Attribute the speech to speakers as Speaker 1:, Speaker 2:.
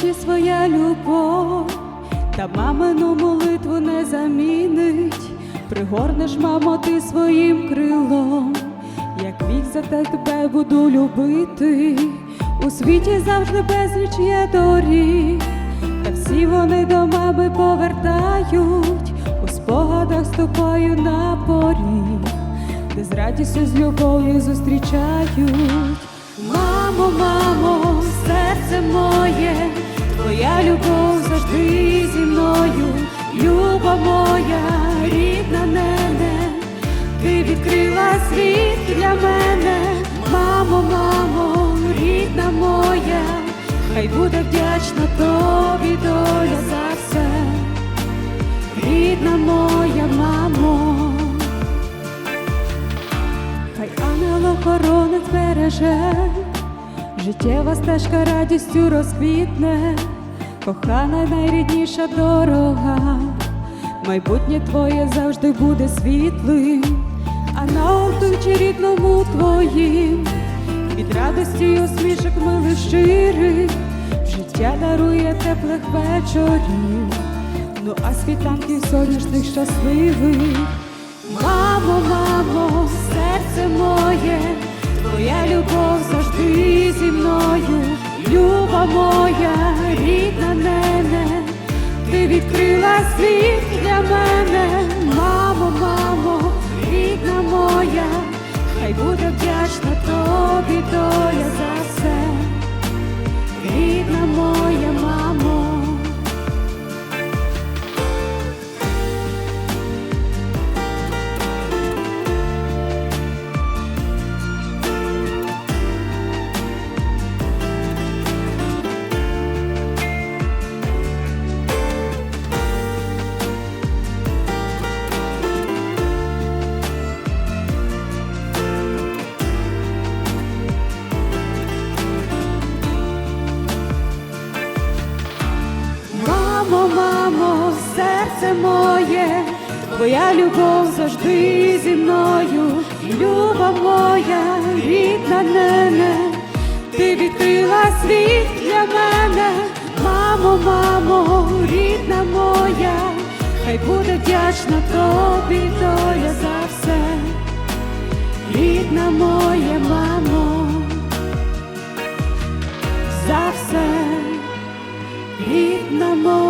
Speaker 1: Житті своя любов, та мамину молитву не замінить. Пригорнеш, мамо, ти своїм крилом, як вік за те тебе буду любити. У світі завжди безліч є доріг, та всі вони до мами повертають, у спогадах з на поріг, де з радістю з любов'ю зустрічають. Мамо, мамо, серце моє, твоя любов завжди зі мною, люба моя, рідна нене, ти відкрила світ для мене, мамо, мамо, рідна моя, хай буде вдячна тобі доля за все, рідна моя мамо. Хай ангел-охоронець береже, життєва стежка радістю розквітне, кохана найрідніша дорога, майбутнє твоє завжди буде світлим, а на обличчі рідному твоїм, від радості усмішок милих щирих, життя дарує теплих вечорів, ну а світанків сонячних щасливих. Мамо, мамо, серце моє, твоя любов завжди мною, люба моя, рідна мене, ти відкрила світ для мене, мамо, мамо, рідна моя, Мамо, серце моє, твоя любов завжди зі мною, люба моя, рідна нене, ти відкрила світ для мене, мамо, мамо, рідна моя, хай буде вдячна тобі доля за все, рідна моя мамо, за все. Рідна моя.